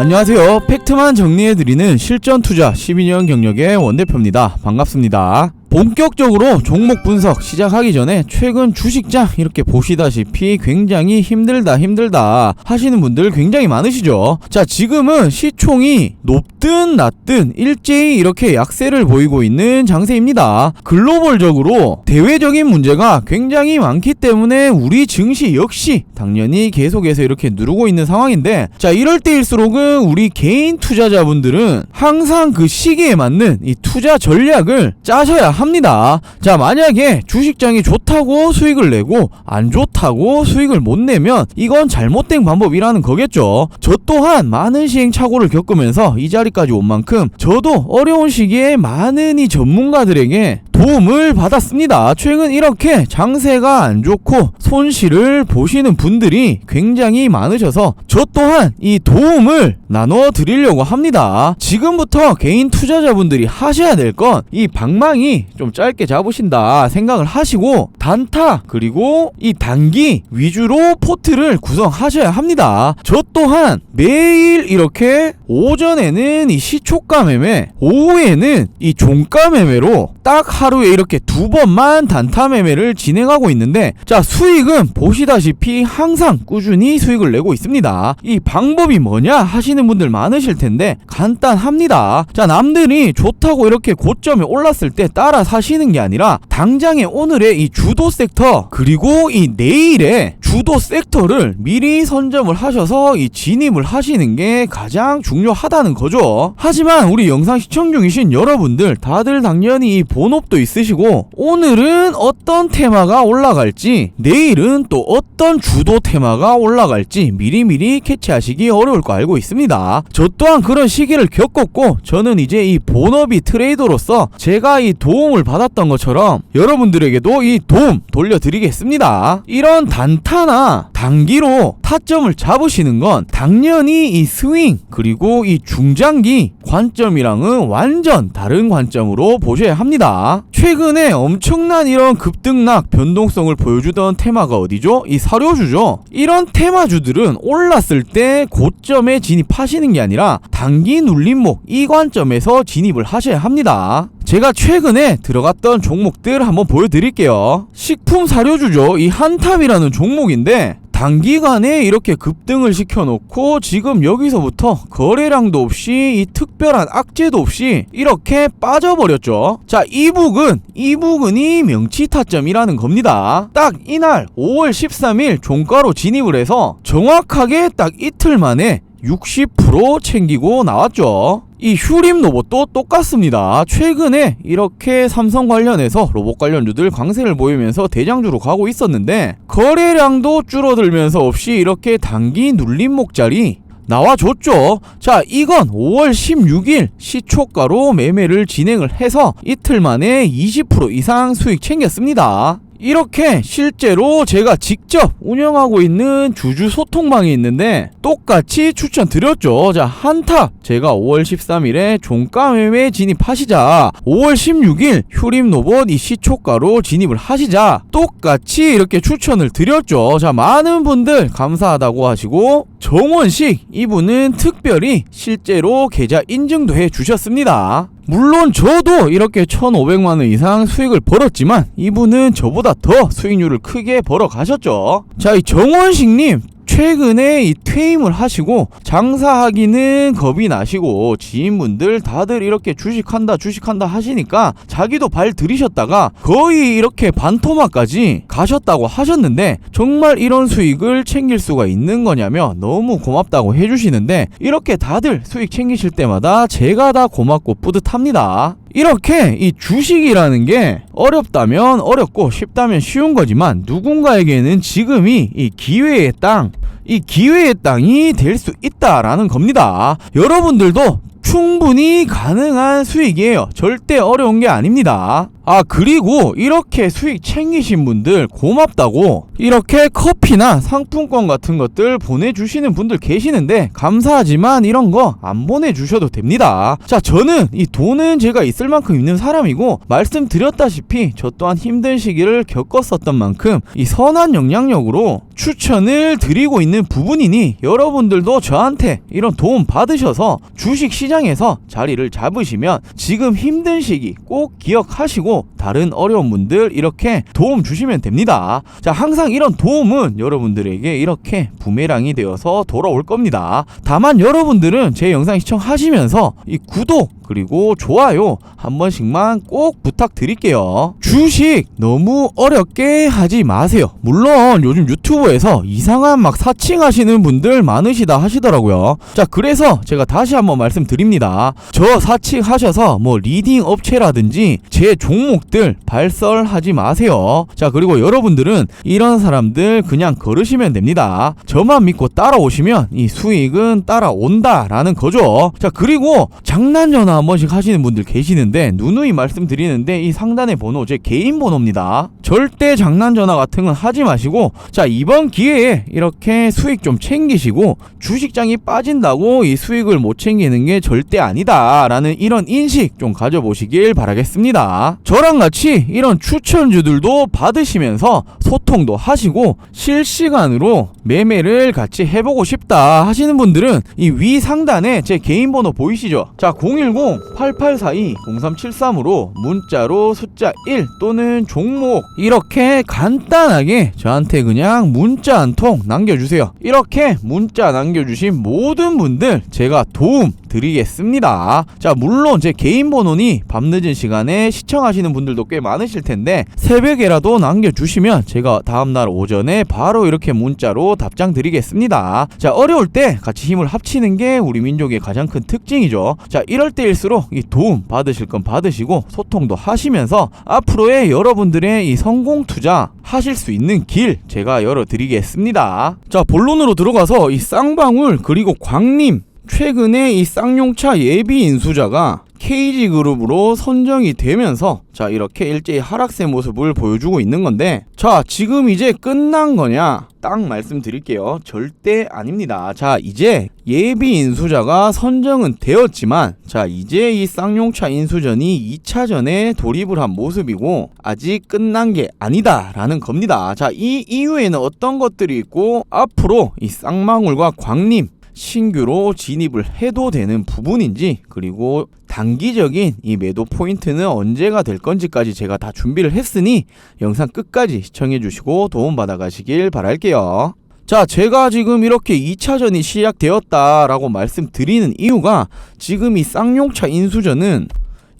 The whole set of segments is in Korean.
안녕하세요. 팩트만 정리해드리는 실전 투자 12년 경력의 원대표입니다. 반갑습니다. 본격적으로 종목 분석 시작하기 전에 최근 주식장 이렇게 보시다시피 굉장히 힘들다 힘들다 하시는 분들 굉장히 많으시죠. 자, 지금은 시총이 높든 낮든 일제히 이렇게 약세를 보이고 있는 장세입니다. 글로벌적으로 대외적인 문제가 굉장히 많기 때문에 우리 증시 역시 당연히 계속해서 이렇게 누르고 있는 상황인데 자, 이럴 때일수록은 우리 개인 투자자분들은 항상 그 시기에 맞는 이 투자 전략을 짜셔야 합니다. 자, 만약에 주식장이 좋다고 수익을 내고 안 좋다고 수익을 못 내면 이건 잘못된 방법이라는 거겠죠. 저 또한 많은 시행착오를 겪으면서 이 자리까지 온 만큼 저도 어려운 시기에 많은 이 전문가들에게 도움을 받았습니다. 최근 이렇게 장세가 안 좋고 손실을 보시는 분들이 굉장히 많으셔서 저 또한 이 도움을 나눠 드리려고 합니다. 지금부터 개인 투자자분들이 하셔야 될 건 이 방망이 좀 짧게 잡으신다 생각을 하시고 단타 그리고 이 단기 위주로 포트를 구성하셔야 합니다. 저 또한 매일 이렇게 오전에는 이 시초가 매매, 오후에는 이 종가 매매로 딱 하루 에 이렇게 두 번만 단타 매매를 진행하고 있는데 자 수익은 보시다시피 항상 꾸준히 수익을 내고 있습니다. 이 방법이 뭐냐 하시는 분들 많으실 텐데 간단합니다. 자 남들이 좋다고 이렇게 고점에 올랐을 때 따라 사시는 게 아니라 당장의 오늘의 이 주도 섹터 그리고 이 내일의 주도 섹터를 미리 선점을 하셔서 이 진입을 하시는 게 가장 중요하다는 거죠. 하지만 우리 영상 시청 중이신 여러분들 다들 당연히 이 본업도 있으시고 오늘은 어떤 테마가 올라갈지 내일은 또 어떤 주도 테마가 올라갈지 미리미리 캐치하시기 어려울 거 알고 있습니다. 저 또한 그런 시기를 겪었고 저는 이제 이 본업이 트레이더로서 제가 이 도움을 받았던 것처럼 여러분들에게도 이 도움 돌려드리겠습니다. 이런 단타나 단기로 타점을 잡으시는 건 당연히 이 스윙 그리고 이 중장기 관점이랑은 완전 다른 관점으로 보셔야 합니다. 최근에 엄청난 이런 급등락 변동성을 보여주던 테마가 어디죠? 이 사료주죠. 이런 테마주들은 올랐을 때 고점에 진입하시는 게 아니라 단기 눌림목 이 관점에서 진입을 하셔야 합니다. 제가 최근에 들어갔던 종목들 한번 보여드릴게요. 식품 사료주죠. 이 한탐이라는 종목인데 단기간에 이렇게 급등을 시켜놓고 지금 여기서부터 거래량도 없이 이 특별한 악재도 없이 이렇게 빠져버렸죠. 자, 이북은 이북은이 명치 타점이라는 겁니다. 딱 이날 5월 13일 종가로 진입을 해서 정확하게 딱 이틀 만에 60% 챙기고 나왔죠. 이 휴림 로봇도 똑같습니다. 최근에 이렇게 삼성 관련해서 로봇 관련주들 강세를 보이면서 대장주로 가고 있었는데 거래량도 줄어들면서 없이 이렇게 단기 눌림목 자리 나와줬죠. 자, 이건 5월 16일 시초가로 매매를 진행을 해서 이틀 만에 20% 이상 수익 챙겼습니다. 이렇게 실제로 제가 직접 운영하고 있는 주주 소통방이 있는데 똑같이 추천드렸죠. 자, 한타 제가 5월 13일에 종가 매매 진입하시자 5월 16일 휴림 로봇 이 시 초가로 진입을 하시자 똑같이 이렇게 추천을 드렸죠. 자, 많은 분들 감사하다고 하시고 정원식 이분은 특별히 실제로 계좌 인증도 해 주셨습니다. 물론 저도 이렇게 1,500만원 이상 수익을 벌었지만 이분은 저보다 더 수익률을 크게 벌어 가셨죠. 자, 이 정원식님 최근에 이 퇴임을 하시고 장사하기는 겁이 나시고 지인분들 다들 이렇게 주식한다 주식한다 하시니까 자기도 발 들이셨다가 거의 이렇게 반토막까지 가셨다고 하셨는데 정말 이런 수익을 챙길 수가 있는 거냐며 너무 고맙다고 해주시는데 이렇게 다들 수익 챙기실 때마다 제가 다 고맙고 뿌듯합니다. 이렇게 이 주식이라는 게 어렵다면 어렵고 쉽다면 쉬운 거지만 누군가에게는 지금이 이 기회의 땅, 이 기회의 땅이 될 수 있다라는 겁니다. 여러분들도 충분히 가능한 수익이에요. 절대 어려운 게 아닙니다. 아, 그리고 이렇게 수익 챙기신 분들 고맙다고 이렇게 커피나 상품권 같은 것들 보내주시는 분들 계시는데 감사하지만 이런 거 안 보내주셔도 됩니다. 자, 저는 이 돈은 제가 있을 만큼 있는 사람이고 말씀드렸다시피 저 또한 힘든 시기를 겪었었던 만큼 이 선한 영향력으로 추천을 드리고 있는 부분이니 여러분들도 저한테 이런 도움 받으셔서 주식 시장에서 자리를 잡으시면 지금 힘든 시기 꼭 기억하시 고 다른 어려운 분들 이렇게 도움 주시면 됩니다. 자, 항상 이런 도움은 여러분들에게 이렇게 부메랑이 되어서 돌아올 겁니다. 다만 여러분들은 제 영상 시청하시면서 이 구독 그리고 좋아요 한 번씩만 꼭 부탁드릴게요. 주식 너무 어렵게 하지 마세요. 물론 요즘 유튜브에서 이상한 막 사칭하시는 분들 많으시다 하시더라고요. 자, 그래서 제가 다시 한번 말씀드립니다. 저 사칭하셔서 뭐 리딩 업체라든지 제 종목들 발설하지 마세요. 자, 그리고 여러분들은 이런 사람들 그냥 걸으시면 됩니다. 저만 믿고 따라오시면 이 수익은 따라온다라는 거죠. 자, 그리고 장난 전화 한 번씩 하시는 분들 계시는데 누누이 말씀드리는데 이 상단의 번호 제 개인 번호입니다. 절대 장난 전화 같은 건 하지 마시고 자 이번 기회에 이렇게 수익 좀 챙기시고 주식장이 빠진다고 이 수익을 못 챙기는 게 절대 아니다 라는 이런 인식 좀 가져보시길 바라겠습니다. 저랑 같이 이런 추천주들도 받으시면서 소통도 하시고 실시간으로 매매를 같이 해보고 싶다 하시는 분들은 이 위 상단에 제 개인 번호 보이시죠? 자 010-8842-0373으로 문자로 숫자 1 또는 종목 이렇게 간단하게 저한테 그냥 문자 한 통 남겨주세요. 이렇게 문자 남겨주신 모든 분들 제가 도움 드리겠습니다. 자, 물론 제 개인 번호니 밤늦은 시간에 시청하시는 분들도 꽤 많으실 텐데 새벽에라도 남겨주시면 제가 다음날 오전에 바로 이렇게 문자로 답장 드리겠습니다. 자, 어려울 때 같이 힘을 합치는 게 우리 민족의 가장 큰 특징이죠. 자, 이럴 때일수록 이 도움 받으실 건 받으시고 소통도 하시면서 앞으로의 여러분들의 이 성공 투자 하실 수 있는 길 제가 열어드리겠습니다. 자, 본론으로 들어가서 이 쌍방울 그리고 광림 최근에 이 쌍용차 예비 인수자가 KG 그룹으로 선정이 되면서 자 이렇게 일제히 하락세 모습을 보여주고 있는 건데 자 지금 이제 끝난 거냐? 딱 말씀드릴게요. 절대 아닙니다. 자 이제 예비 인수자가 선정은 되었지만 자 이제 이 쌍용차 인수전이 2차전에 돌입을 한 모습이고 아직 끝난 게 아니다 라는 겁니다. 자 이 이후에는 어떤 것들이 있고 앞으로 이 쌍망울과 광림 신규로 진입을 해도 되는 부분인지 그리고 단기적인 이 매도 포인트는 언제가 될 건지까지 제가 다 준비를 했으니 영상 끝까지 시청해 주시고 도움 받아 가시길 바랄게요. 자, 제가 지금 이렇게 2차전이 시작되었다라고 말씀드리는 이유가 지금 이 쌍용차 인수전은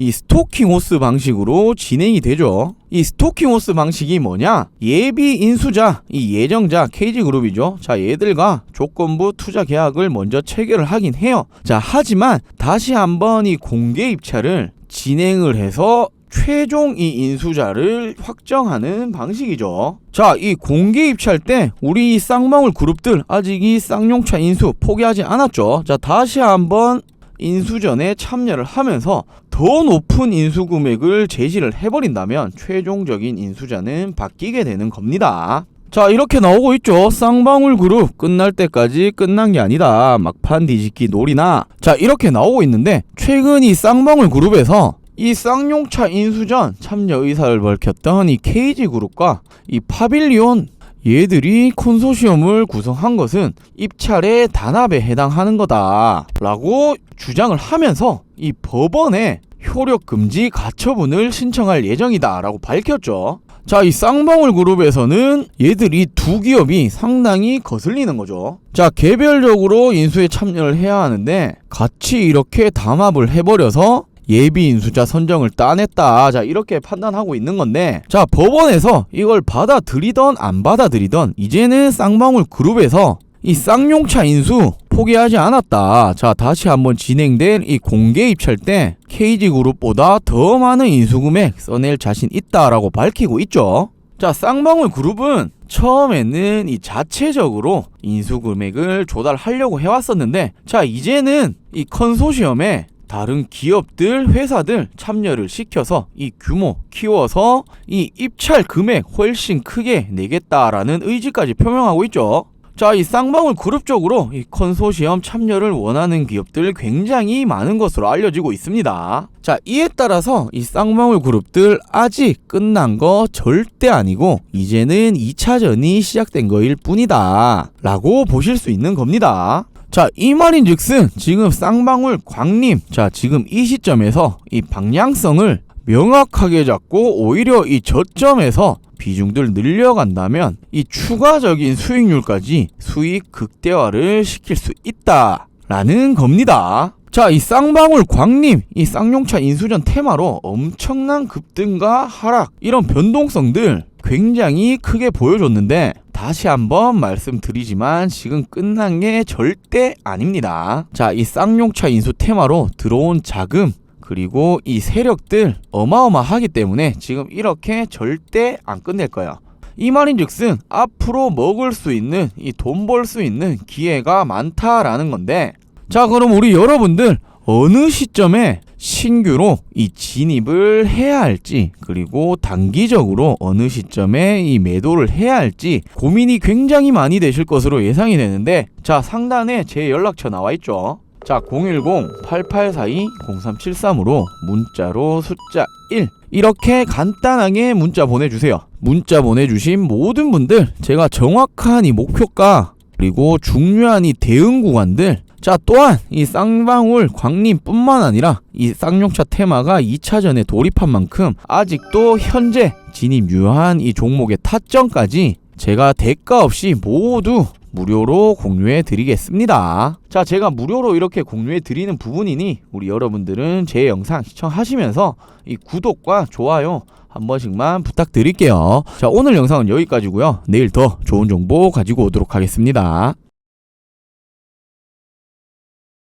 이 스토킹 호스 방식으로 진행이 되죠. 이 스토킹 호스 방식이 뭐냐? 예비 인수자, 이 예정자 KG그룹이죠. 자, 얘들과 조건부 투자 계약을 먼저 체결을 하긴 해요. 자, 하지만 다시 한번 이 공개 입찰을 진행을 해서 최종 이 인수자를 확정하는 방식이죠. 자, 이 공개 입찰 때 우리 이 쌍방울 그룹들 아직 이 쌍용차 인수 포기하지 않았죠. 자, 다시 한번 인수전에 참여를 하면서 더 높은 인수 금액을 제시를 해버린다면 최종적인 인수자는 바뀌게 되는 겁니다. 자 이렇게 나오고 있죠. 쌍방울 그룹 끝날 때까지 끝난 게 아니다. 막판 뒤집기 놀이나. 자 이렇게 나오고 있는데 최근 이 쌍방울 그룹에서 이 쌍용차 인수전 참여 의사를 밝혔던 이 KG그룹과 이 파빌리온 얘들이 콘소시엄을 구성한 것은 입찰의 단합에 해당하는 거다 라고 주장을 하면서 이 법원에 효력 금지 가처분을 신청할 예정이다라고 밝혔죠. 자, 이 쌍방울 그룹에서는 얘들이 두 기업이 상당히 거슬리는 거죠. 자, 개별적으로 인수에 참여를 해야 하는데 같이 이렇게 담합을 해버려서 예비 인수자 선정을 따냈다. 자, 이렇게 판단하고 있는 건데, 자, 법원에서 이걸 받아들이던 안 받아들이던 이제는 쌍방울 그룹에서 이 쌍용차 인수 포기하지 않았다. 자, 다시 한번 진행된 이 공개 입찰 때 KG그룹보다 더 많은 인수 금액 써낼 자신 있다라고 밝히고 있죠. 자, 쌍방울 그룹은 처음에는 이 자체적으로 인수 금액을 조달하려고 해왔었는데, 자, 이제는 이 컨소시엄에 다른 기업들, 회사들 참여를 시켜서 이 규모 키워서 이 입찰 금액 훨씬 크게 내겠다라는 의지까지 표명하고 있죠. 자, 이 쌍방울 그룹 쪽으로 이 컨소시엄 참여를 원하는 기업들 굉장히 많은 것으로 알려지고 있습니다. 자, 이에 따라서 이 쌍방울 그룹들 아직 끝난 거 절대 아니고 이제는 2차전이 시작된 거일 뿐이다. 라고 보실 수 있는 겁니다. 자, 이 말인 즉슨 지금 쌍방울 광님, 자, 지금 이 시점에서 이 방향성을 명확하게 잡고 오히려 이 저점에서 비중들 늘려간다면 이 추가적인 수익률까지 수익 극대화를 시킬 수 있다라는 겁니다. 자, 이 쌍방울 광님, 이 쌍용차 인수전 테마로 엄청난 급등과 하락 이런 변동성들 굉장히 크게 보여줬는데 다시 한번 말씀드리지만 지금 끝난 게 절대 아닙니다. 자, 이 쌍용차 인수 테마로 들어온 자금 그리고 이 세력들 어마어마하기 때문에 지금 이렇게 절대 안 끝낼 거야. 이 말인즉슨 앞으로 먹을 수 있는 이 돈 벌 수 있는 기회가 많다라는 건데 자 그럼 우리 여러분들 어느 시점에 신규로 이 진입을 해야 할지 그리고 단기적으로 어느 시점에 이 매도를 해야 할지 고민이 굉장히 많이 되실 것으로 예상이 되는데 자 상단에 제 연락처 나와 있죠. 자 010-8842-0373으로 문자로 숫자 1 이렇게 간단하게 문자 보내주세요. 문자 보내주신 모든 분들 제가 정확한 이 목표가 그리고 중요한 이 대응 구간들 자 또한 이 쌍방울 광림뿐만 아니라 이 쌍용차 테마가 2차전에 돌입한 만큼 아직도 현재 진입 유효한 이 종목의 타점까지 제가 대가 없이 모두 무료로 공유해 드리겠습니다. 자, 제가 무료로 이렇게 공유해 드리는 부분이니 우리 여러분들은 제 영상 시청하시면서 이 구독과 좋아요 한 번씩만 부탁드릴게요. 자, 오늘 영상은 여기까지고요. 내일 더 좋은 정보 가지고 오도록 하겠습니다.